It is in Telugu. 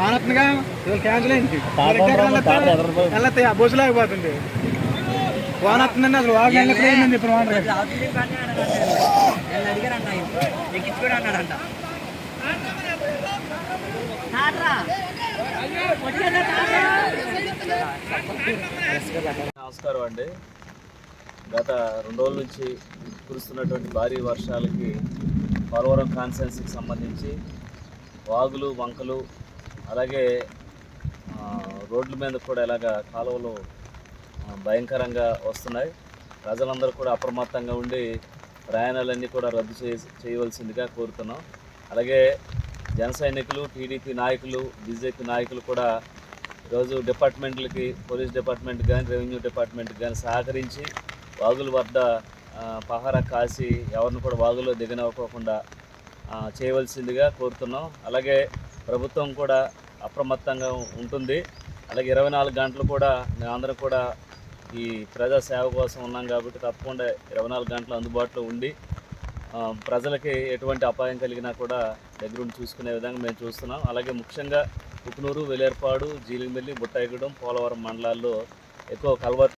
వానత్నగా ఇవాళ క్యాన్సిల్ అయింది. బస్సు లేకపోతుంది వానత్తుందండి అసలు వాగు వెళ్ళినప్పుడు ఎక్కించుకోడు అన్నాడంట. నమస్కారం అండి. గత రెండు రోజుల నుంచి కురుస్తున్నటువంటి భారీ వర్షాలకి పోలవరం కాన్స్టెన్సీకి సంబంధించి వాగులు వంకలు అలాగే రోడ్ల మీద కూడా ఇలాగ కాలువలు భయంకరంగా వస్తున్నాయి. ప్రజలందరూ కూడా అప్రమత్తంగా ఉండి ప్రయాణాలన్నీ కూడా రద్దు చే చేయవలసిందిగా కోరుతున్నాం. అలాగే జన సైనికులు టీడీపీ నాయకులు బీజేపీ నాయకులు కూడా ఈరోజు డిపార్ట్మెంట్లకి పోలీస్ డిపార్ట్మెంట్ కానీ రెవెన్యూ డిపార్ట్మెంట్ కానీ సహకరించి వాగుల వద్ద పహారా కాసి ఎవరిని కూడా వాగులో దిగనివ్వకోకుండా చేయవలసిందిగా కోరుతున్నాం. అలాగే ప్రభుత్వం కూడా అప్రమత్తంగా ఉంటుంది. అలాగే ఇరవై నాలుగు గంటలు కూడా మేమందరం కూడా ఈ ప్రజా సేవ కోసం ఉన్నాం కాబట్టి తప్పకుండా ఇరవై నాలుగు గంటలు అందుబాటులో ఉండి ప్రజలకి ఎటువంటి అపాయం కలిగినా కూడా దగ్గరుండి చూసుకునే విధంగా మేము చూస్తున్నాం. అలాగే ముఖ్యంగా ఉప్పునూరు వెలేర్పాడు జీలిమిల్లి బుట్టాయిగూడెం పోలవరం మండలాల్లో ఎక్కువ కల్వర్ట్